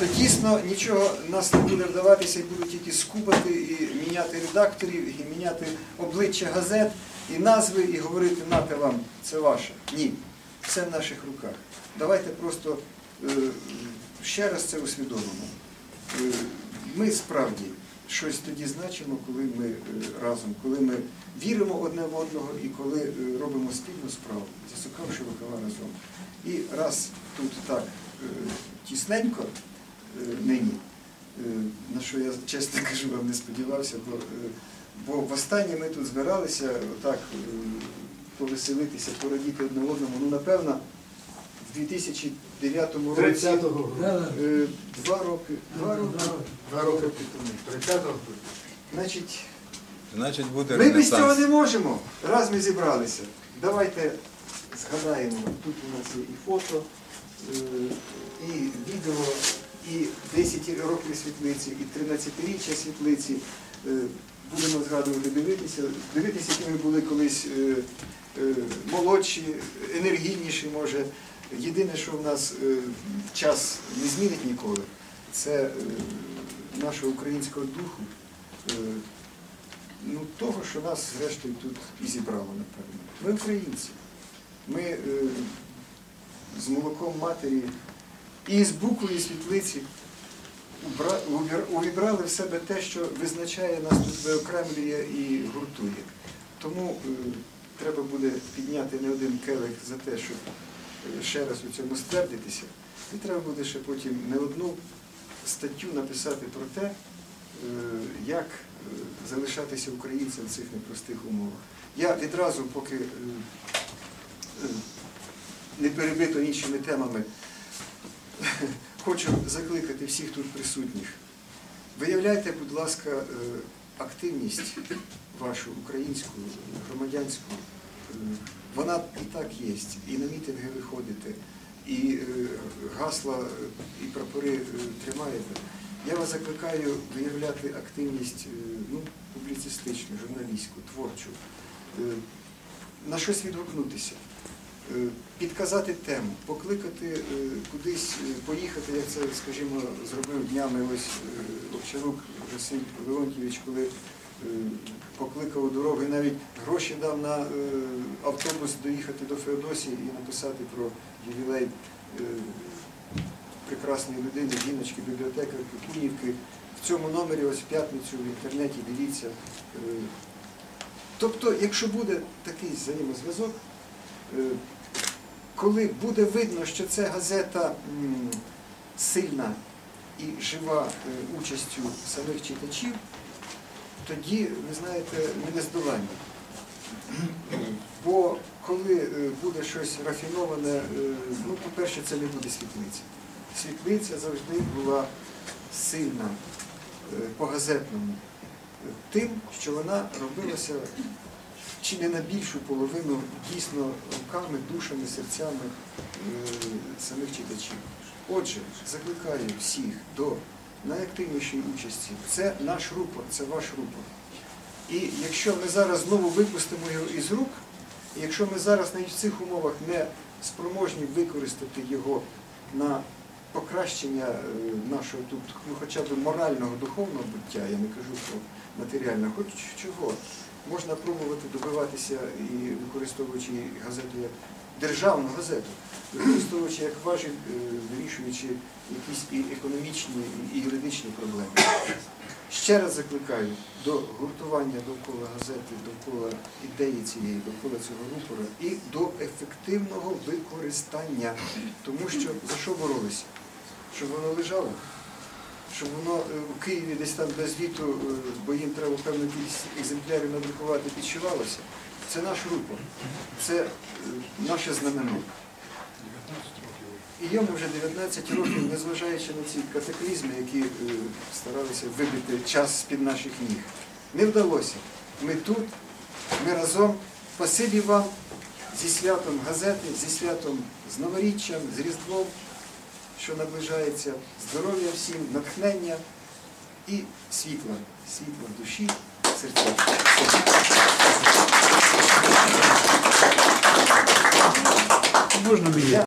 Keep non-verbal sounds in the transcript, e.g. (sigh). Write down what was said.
то дійсно нічого нас не буде вдаватися і будуть тільки скупати і міняти редакторів, і міняти обличчя газет, і назви, і говорити нате вам, це ваше. Ні, все в наших руках. Давайте просто е, ще раз це усвідомимо. Е, Ми справді щось тоді значимо, коли ми е, разом, коли ми віримо одне в одного і коли робимо спільну справу, засукавши рукава разом. І раз тут так тісненько нині, е, на що я чесно (laughs) кажу, вам не сподівався, бо, е, бо востаннє ми тут збиралися отак е, повеселитися, порадіти одне одному. Ну, напевно, в 2009 році 30-го. е, два роки, два роки, два роки тому. 30-го. Значить, Значить, буде ми без цього не можемо. Раз ми зібралися. Давайте згадаємо, тут у нас є і фото, е, і відео, і 10 років світлиці, і 13-річчя світлиці. Е, Будемо згадувати, дивитися, дивитися, які ми були колись е, е, молодші, енергійніші, може. Єдине, що в нас час не змінить ніколи, це нашого українського духу. ну, того, що нас зрештою тут і зібрало, напевно. Ми українці. Ми з молоком матері і з буквою світлиці увібрали в себе те, що визначає нас тут виокремлює і гуртує. Тому е, треба буде підняти не один келих за те, щоб е, ще раз у цьому ствердитися. І треба буде ще потім не одну статтю написати про те, е, як залишатися українцем в цих непростих умовах. Я відразу, поки не перебито іншими темами, (laughs) хочу закликати всіх тут присутніх. Виявляйте, будь ласка, е, активність вашу українську, громадянську. Вона і так є. І на мітинги виходите, і е, гасла, і прапори е, тримаєте. Я вас закликаю виявляти активність ну, публіцистичну, журналістську, творчу, на щось відгукнутися, підказати тему, покликати е, кудись, е, поїхати, як це, скажімо, зробив днями ось е, Овчарук Василь Леонтьєвич, коли е, покликав у дорогу і навіть гроші дав на е, автобус доїхати до Феодосії і написати про ювілей е, прекрасної людини, жіночки, бібліотекарки Кунівки. В цьому номері ось в п'ятницю в інтернеті дивіться. Е, Тобто, якщо буде такий взаємозв'язок, е, коли буде видно, що ця газета сильна і жива е, участю самих читачів, тоді, ви знаєте, ми не здолані. (clears throat) Бо коли е, буде щось рафіноване, е, ну, по-перше, це не буде світлиця. Світлиця завжди була сильна по-газетному тим, що вона робилася чи не на більшу половину дійсно руками, душами, серцями е, самих читачів. Отже, закликаю всіх до найактивнішої участі. Це наш рупор, це ваш рупор. І якщо ми зараз знову випустимо його із рук, якщо ми зараз навіть в цих умовах не спроможні використати його на покращення е, нашого тут, ну хоча б морального, духовного буття, я не кажу про матеріальне, хоч чого, можна пробувати добиватися і використовуючи газету як державну газету, використовуючи як важіль, е, вирішуючи якісь і економічні, і юридичні проблеми. Ще раз закликаю до гуртування довкола газети, довкола ідеї цієї, довкола цього рупора і до ефективного використання. Тому що за що боролися? Щоб воно лежало, щоб воно е, в Києві десь там без звіту, е, бо їм треба певну кількість екземплярів надрукувати, підшивалося. Це наш рупор, це е, наше знамено. І йому вже 19 років, незважаючи на ці катаклізми, які е, старалися вибити час з-під наших ніг. Не вдалося. Ми тут, ми разом. Спасибі вам зі святом газети, зі святом з новоріччям, з Різдвом, що наближається. Здоров'я всім, натхнення і світла, світла душі, серця. Можна мені?